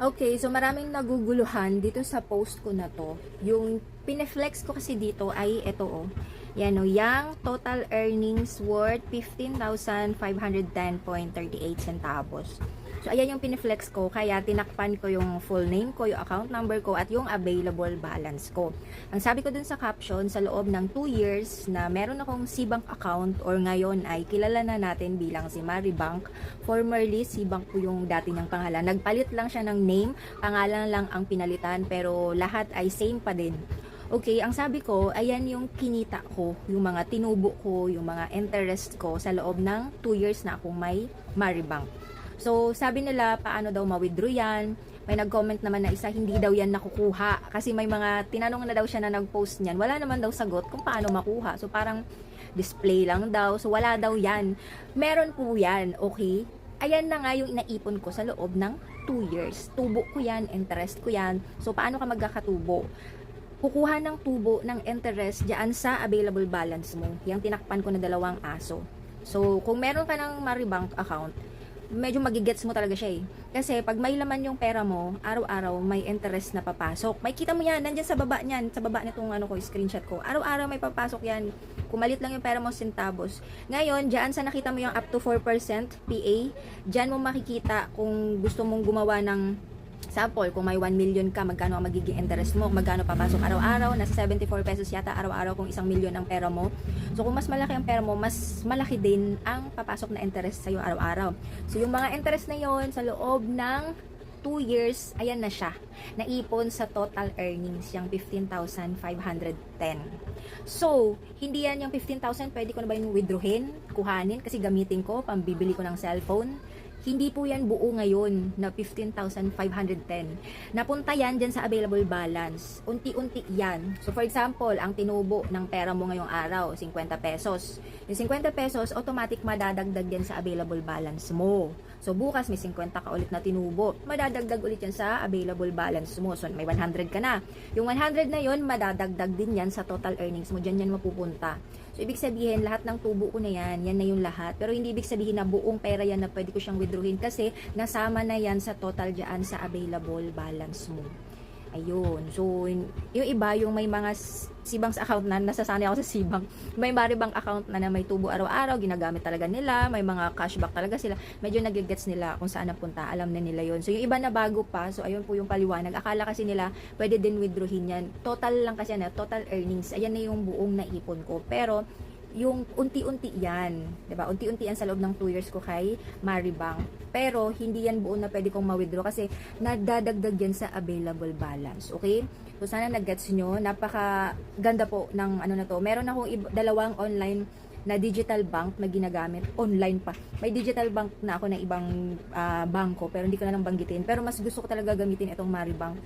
Okay, so maraming naguguluhan dito sa post ko na to. Yung pineflex ko kasi dito ay ito oh. Yan o, yung total earnings worth 15,510.38 centavos. So, ayan yung pineflex ko, kaya tinakpan ko yung full name ko, yung account number ko, at yung available balance ko. Ang sabi ko dun sa caption, sa loob ng 2 years na meron akong Cbank account or ngayon ay kilala na natin bilang si Maribank. Formerly, Cbank po yung dati niyang pangalan. Nagpalit lang siya ng name, pangalan lang ang pinalitan, pero lahat ay same pa din. Okay, ang sabi ko, ayan yung kinita ko, yung mga tinubo ko, yung mga interest ko sa loob ng 2 years na akong may Maribank. So, sabi nila, paano daw ma-withdraw yan? May nag-comment naman na isa, hindi daw yan nakukuha. Kasi may mga, tinanong na daw siya na nag-post niyan. Wala naman daw sagot kung paano makuha. So, parang display lang daw. So, wala daw yan. Meron po yan, okay? Ayan na nga yung inaipon ko sa loob ng 2 years. Tubo ko yan, interest ko yan. So, paano ka magkakatubo? Kukuha ng tubo ng interest diyan sa available balance mo. Yung tinakpan ko na dalawang aso. So, kung meron ka ng Maribank account, medyo magigets mo talaga siya eh. Kasi pag may laman yung pera mo, araw-araw may interest na papasok. May kita mo yan, nandyan sa baba niyan, sa baba nitong ano ko, screenshot ko. Araw-araw may papasok yan. Kumalit lang yung pera mo centavos. Ngayon, diyan sa nakita mo yung up to 4% PA, diyan mo makikita kung gusto mong gumawa ng Sample, kung may 1 million ka, magkano ang magiging interest mo, magkano papasok araw-araw, nasa 74 pesos yata araw-araw kung isang milyon ang pera mo. So kung mas malaki ang pera mo, mas malaki din ang papasok na interest sa'yo araw-araw. So yung mga interest na yon sa loob ng 2 years, ayan na siya. Naipon sa total earnings, yung 15,510. So, hindi yan yung 15,000, pwede ko na ba yung withdrawin, kuhanin, kasi gamitin ko, pambibili ko ng cellphone. Hindi po yan buo ngayon na 15,510. Napunta yan dyan sa available balance. Unti-unti yan. So for example, ang tinubo ng pera mo ngayong araw, 50 pesos. Yung 50 pesos, automatic madadagdag yan sa available balance mo. So bukas may 50 ka ulit na tinubo. Madadagdag ulit yan sa available balance mo. So may 100 ka na. Yung 100 na yon madadagdag din yan sa total earnings mo. Diyan yan mapupunta. So ibig sabihin, lahat ng tubo ko na yan, yan na yung lahat. Pero hindi ibig sabihin na buong pera yan na pwede ko siyang withdrawin kasi nasama na yan sa total dyan sa available balance mo. Ayun. So, yung iba, yung may mga Sibang's account na, nasasanay ako sa Sibang. May Maribang account na na may tubo araw-araw, ginagamit talaga nila, may mga cashback talaga sila. Medyo nagigets nila kung saan napunta, alam na nila yon So, yung iba na bago pa, so ayun po yung paliwanag. Akala kasi nila, pwede din withdrawin yan. Total lang kasi yan, total earnings. Ayan na yung buong naipon ko. Pero, yung unti-unti yan, 'di ba? Unti-unti yan sa loob ng 2 years ko kay Maribang. Pero hindi yan buo na pwede kong ma-withdraw kasi nadadagdag yan sa available balance, okay? So sana nag-gets nyo, napaka ganda po ng ano na to. Meron akong dalawang online na digital bank na ginagamit online pa. May digital bank na ako na ibang ah, bangko pero hindi ko na lang banggitin. Pero mas gusto ko talaga gamitin itong Maribank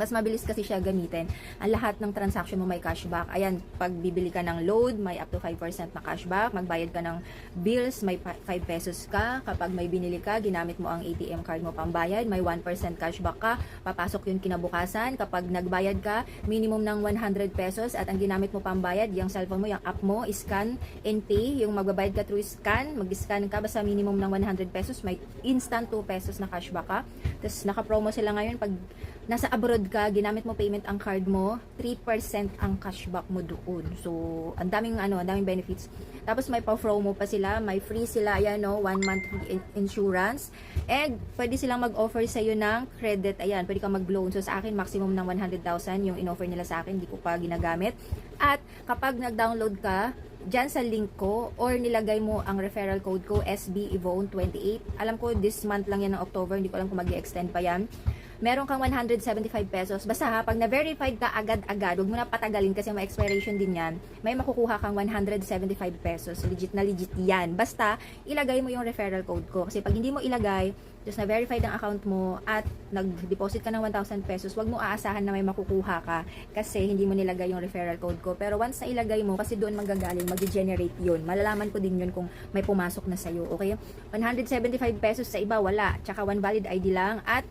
mas mabilis kasi siya gamitin. Ang lahat ng transaction mo may cashback. Ayan, pag bibili ka ng load, may up to 5% na cashback. Magbayad ka ng bills, may 5 pesos ka. Kapag may binili ka, ginamit mo ang ATM card mo pambayad, may 1% cashback ka. Papasok yun kinabukasan. Kapag nagbayad ka, minimum ng 100 pesos at ang ginamit mo pambayad, yung cellphone mo, yung app mo, scan and pay. Yung magbabayad ka through scan, mag-scan ka basta minimum ng 100 pesos, may instant 2 pesos na cashback ka. Tapos naka-promo sila ngayon pag nasa abroad ka, ginamit mo payment ang card mo, 3% ang cashback mo doon. So, ang daming ano, ang daming benefits. Tapos may pa-promo pa sila, may free sila, ayan no, one month free insurance. And pwede silang mag-offer sa iyo ng credit, ayan, pwede kang mag-loan. So sa akin maximum ng 100,000 yung in-offer nila sa akin, hindi ko pa ginagamit. At kapag nag-download ka, dyan sa link ko or nilagay mo ang referral code ko SB Evone 28. Alam ko this month lang yan ng October, hindi ko alam kung mag-extend pa yan meron kang 175 pesos. Basta ha, pag na-verified ka agad-agad, huwag mo na patagalin kasi may expiration din yan, may makukuha kang 175 pesos. Legit na legit yan. Basta, ilagay mo yung referral code ko. Kasi pag hindi mo ilagay, just na-verified ang account mo at nag-deposit ka ng 1,000 pesos, wag mo aasahan na may makukuha ka kasi hindi mo nilagay yung referral code ko. Pero once na ilagay mo, kasi doon manggagaling, mag-generate yun. Malalaman ko din yun kung may pumasok na sa'yo. Okay? 175 pesos sa iba, wala. Tsaka one valid ID lang at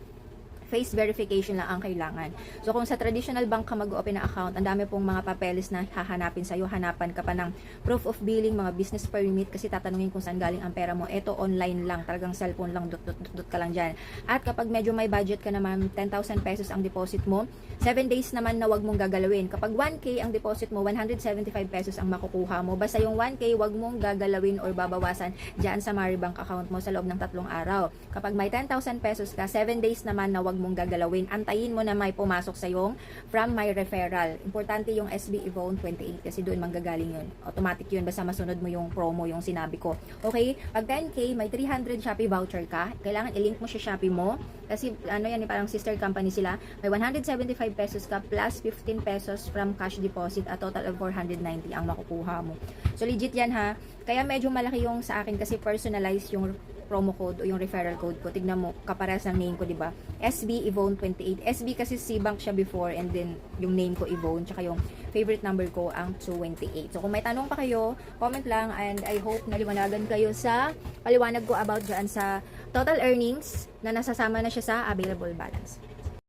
face verification lang ang kailangan. So kung sa traditional bank ka mag-open ng account, ang dami pong mga papeles na hahanapin sa'yo. Hanapan ka pa ng proof of billing, mga business permit kasi tatanungin kung saan galing ang pera mo. Ito online lang, talagang cellphone lang, dot, dot, dot, dot ka lang dyan. At kapag medyo may budget ka naman, 10,000 pesos ang deposit mo, 7 days naman na wag mong gagalawin. Kapag 1K ang deposit mo, 175 pesos ang makukuha mo. Basta yung 1K, wag mong gagalawin or babawasan dyan sa Maribank account mo sa loob ng tatlong araw. Kapag may 10,000 pesos ka, 7 days naman na wag mong gagalawin. Antayin mo na may pumasok sa yung from my referral. Importante yung SB Evone 28 kasi doon manggagaling yun. Automatic yun basta masunod mo yung promo yung sinabi ko. Okay? Pag 10K, may 300 Shopee voucher ka. Kailangan i-link mo siya Shopee mo. Kasi ano yan, parang sister company sila. May 175 pesos ka plus 15 pesos from cash deposit at total of 490 ang makukuha mo. So legit yan ha. Kaya medyo malaki yung sa akin kasi personalized yung promo code o yung referral code ko. Tignan mo, kapares ng name ko, di ba? SB Evone 28. SB kasi si bank siya before and then yung name ko Evone tsaka yung favorite number ko ang 228. So kung may tanong pa kayo, comment lang and I hope naliwanagan kayo sa paliwanag ko about dyan sa total earnings na nasasama na siya sa available balance.